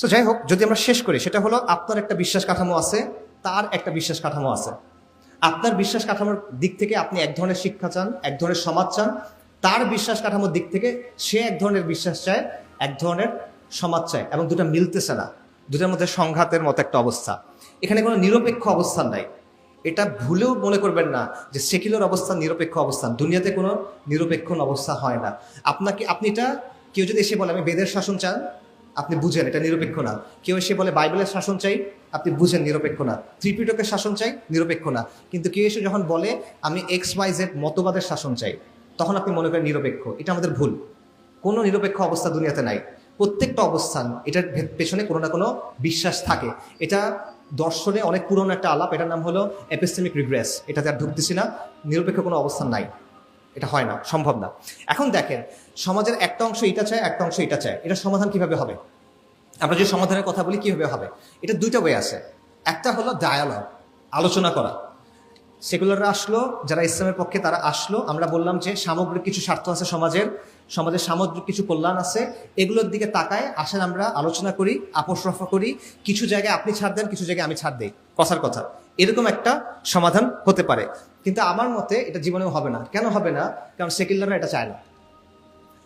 তো যাই হোক যদি আমরা শেষ করি, সেটা হলো আপনার একটা বিশ্বাস কাঠামো আছে, তার একটা বিশ্বাস কাঠামো আছে। আপনার বিশ্বাস কাঠামোর দিক থেকে আপনি এক ধরনের শিক্ষা চান, এক ধরনের সমাজ চান, তার বিশ্বাস কাঠামোর দিক থেকে সে এক ধরনের বিশ্বাস চায়, এক ধরনের সমাজ চায়, এবং দুটো মিলতেছে না দুটার মধ্যে সংঘাতের মতো একটা অবস্থা। এখানে কোনো নিরপেক্ষ অবস্থান নাই। এটা ভুলেও মনে করবেন না যে সেকুলার অবস্থান নিরপেক্ষ অবস্থান। দুনিয়াতে কোনো নিরপেক্ষ অবস্থা হয় না। আপনাকে, আপনি এটা, কেউ যদি এসে বলে, আমি বেদের শাসন চান আপনি বুঝেন, এটা নিরপেক্ষ না। কেউ এসে বলে, বাইবেলের শাসন চাই? আপনি বুঝেন, নিরপেক্ষ না। ত্রিপিটকের শাসন চাই? নিরপেক্ষ না। কিন্তু কেউ এসে যখন বলে, আমি এক্স ওয়াই জেড মতবাদের শাসন চাই, তখন আপনি মনে করেন নিরপেক্ষ। এটা আমাদের ভুল। কোনো নিরপেক্ষ অবস্থা দুনিয়াতে নাই। প্রত্যেকটা অবস্থান, এটার পেছনে কোনো না কোনো বিশ্বাস থাকে। এটা দর্শনে অনেক পুরনো একটা আলাপ। এটার নাম হলো এপিস্টেমিক রিগ্রেস। এটাতে আর ঢুকতেছি না। নিরপেক্ষ কোনো অবস্থান নাই। এটা হয় না, সম্ভব না। এখন দেখেন, সমাজের একটা অংশ এটা চায়, একটা অংশ এটা চায়। এটা সমাধান কীভাবে হবে? আমরা যে সমাধানের কথা বলি, কীভাবে হবে? এটা দুইটা ওয়ে আছে। একটা হলো ডায়ালগ আলোচনা করা। সেকুলাররা আসলো, যারা ইসলামের পক্ষে তারা আসলো। আমরা বললাম যে সামগ্রিক কিছু স্বার্থ আছে সমাজের সমাজের সামগ্রিক কিছু কল্যাণ আছে। এগুলোর দিকে তাকায়, আসেন আমরা, আলোচনা করি, আপোষ রফা করি। কিছু জায়গায় আপনি ছাড় দেন, কিছু জায়গায় আমি ছাড় দিই। কথার কথা। এরকম একটা সমাধান হতে পারে। কিন্তু আমার মতে এটা জীবনেও হবে না। কেন হবে না? কারণ সেকুলাররা এটা চায় না।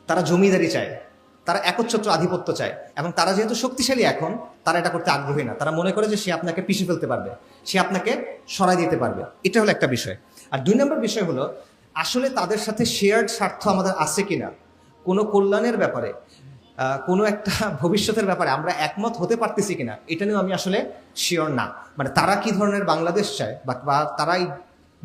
তারা জমিদারি চায়। তারা একচ্ছত্র আধিপত্য চায়। এবং তারা যেহেতু শক্তিশালী এখন, তারা এটা করতে আগ্রহী না। তারা মনে করে যে সে আপনাকে পিছিয়ে ফেলতে পারবে। সে আপনাকে সরাই দিতে পারবে। এটা হলো একটা বিষয়। আর দুই নম্বর বিষয় হলো, আসলে তাদের সাথে শেয়ার্ড স্বার্থ আমাদের আছে কিনা? কোনো কল্যাণের ব্যাপারে কোনো একটা ভবিষ্যতের ব্যাপারে আমরা একমত হতে পারতেছি কিনা? এটা নিয়েও আমি আসলে শিওর না। মানে তারা কি ধরনের বাংলাদেশ চায়? বা তারা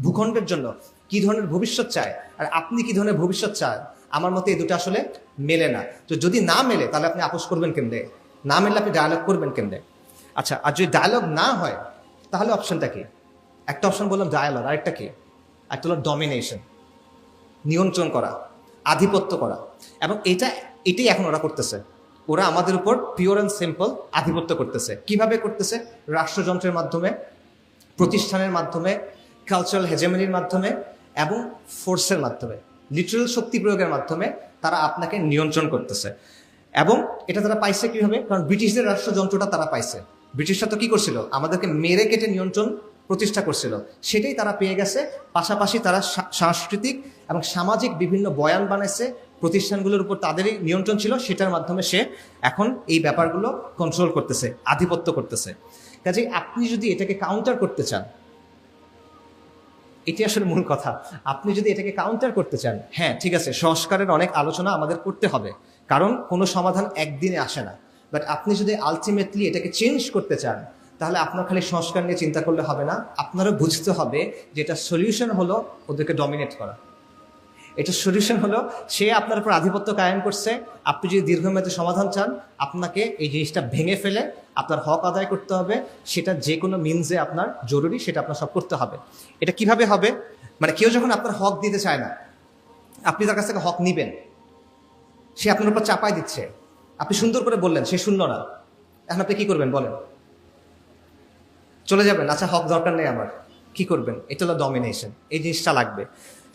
ভূখণ্ডের জন্য কি ধরনের ভবিষ্যৎ চায় আর আপনি কি ধরনের ভবিষ্যৎ চান? আমার মতে এই দুটো আসলে মেলে না। তো যদি না মেলে, তাহলে আপনি আপোষ করবেন কেমনে? না মেলে আপনি ডায়ালগ করবেন কেমনে? আচ্ছা আর যদি ডায়ালগ না হয়, তাহলে অপশনটা কি? একটা অপশন বললাম ডায়ালগ আরেকটা কি? একটা হলো ডমিনেশন নিয়ন্ত্রণ করা, আধিপত্য করা। এবং এটা, এটাই এখন ওরা করতেছে। ওরা আমাদের উপর পিওর অ্যান্ড সিম্পল আধিপত্য করতেছে। কীভাবে করতেছে? রাষ্ট্রযন্ত্রের মাধ্যমে, প্রতিষ্ঠানের মাধ্যমে কালচারাল হেজেমনির মাধ্যমে এবং ফোর্সের মাধ্যমে লিটারাল শক্তি প্রয়োগের মাধ্যমে তারা আপনাকে নিয়ন্ত্রণ করতেছে। এবং এটা তারা পাইছে কীভাবে? কারণ ব্রিটিশদের রাষ্ট্রযন্ত্রটা তারা পাইছে। ব্রিটিশরা তো কী করছিল? আমাদেরকে মেরে কেটে নিয়ন্ত্রণ প্রতিষ্ঠা করছিল। সেটাই তারা পেয়ে গেছে। পাশাপাশি তারা সাংস্কৃতিক এবং সামাজিক বিভিন্ন বয়ান বানাইছে। প্রতিষ্ঠানগুলোর উপর তাদেরই নিয়ন্ত্রণ ছিল। সেটার মাধ্যমে সে এখন এই ব্যাপারগুলো কন্ট্রোল করতেছে, আধিপত্য করতেছে। কাজেই আপনি যদি এটাকে কাউন্টার করতে চান এটি আসলে মূল কথা। আপনি যদি এটাকে কাউন্টার করতে চান হ্যাঁ ঠিক আছে, সংস্কারের অনেক আলোচনা আমাদের করতে হবে। কারণ কোনো সমাধান একদিনে আসে না। বাট আপনি যদি আলটিমেটলি এটাকে চেঞ্জ করতে চান, তাহলে আপনার খালি সংস্কার নিয়ে চিন্তা করলে হবে না। আপনারও বুঝতে হবে যে এটা সলিউশন হলো ওদেরকে ডমিনেট করা। এটা সলিউশন হলো, সে আপনার উপর আধিপত্য কায়েম করছে। আপনি যদি দীর্ঘমেয়াদী সমাধান চান, আপনাকে এই জিনিসটা ভেঙে ফেলে, আপনার হক আদায় করতে হবে, সেটা যে কোনো মিনসে আপনার জরুরি, সেটা আপনার সব করতে হবে। এটা কীভাবে হবে? মানে কেউ যখন আপনার হক দিতে চায় না, আপনি তার কাছ থেকে হক নিবেন। সে আপনার উপর চাপাই দিচ্ছে। আপনি সুন্দর করে বললেন, সে শুনল না। এখন আপনি কি করবেন, বলেন। চলে যাবেন আচ্ছা হক দরকার নেই আমার। কি করবেন? এটা হলো ডমিনেশন এই জিনিসটা লাগবে।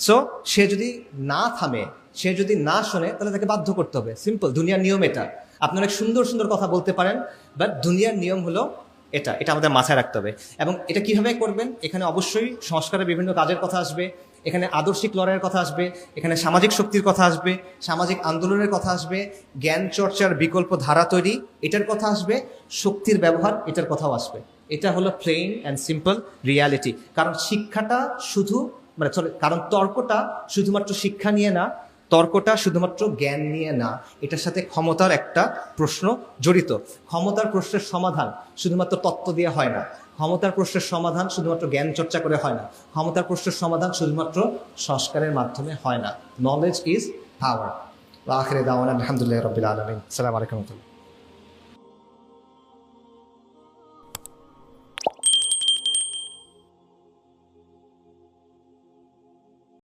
সো সে যদি না থামে, সে যদি না শোনে, তাহলে তাকে বাধ্য করতে হবে। সিম্পল দুনিয়ার নিয়ম এটা। আপনি অনেক সুন্দর সুন্দর কথা বলতে পারেন বাট দুনিয়ার নিয়ম হলো এটা এটা আমাদের মাথায় রাখতে হবে। এবং এটা কীভাবে করবেন? এখানে অবশ্যই সংস্কারের বিভিন্ন কাজের কথা আসবে, এখানে আদর্শিক লড়াইয়ের কথা আসবে, এখানে সামাজিক শক্তির কথা আসবে, সামাজিক আন্দোলনের কথা আসবে, জ্ঞান, চর্চার বিকল্প ধারা তৈরি, এটার কথা আসবে, শক্তির ব্যবহার, এটার কথাও আসবে। এটা হলো প্লেন অ্যান্ড সিম্পল রিয়ালিটি কারণ শিক্ষাটা শুধু মানে কারণ তর্কটা শুধুমাত্র শিক্ষা নিয়ে না, তর্কটা শুধুমাত্র জ্ঞান নিয়ে না, এটার সাথে ক্ষমতার একটা প্রশ্ন জড়িত। ক্ষমতার প্রশ্নের সমাধান শুধুমাত্র তত্ত্ব দিয়ে হয় না। ক্ষমতার প্রশ্নের সমাধান শুধুমাত্র জ্ঞান চর্চা করে হয় না। ক্ষমতার প্রশ্নের সমাধান শুধুমাত্র সংস্কারের মাধ্যমে হয় না। নলেজ ইজ পাওয়ার আখরে দাওয়ান আলহামদুলিল্লাহ রবিল আলমিন। সালাম আলাইকুম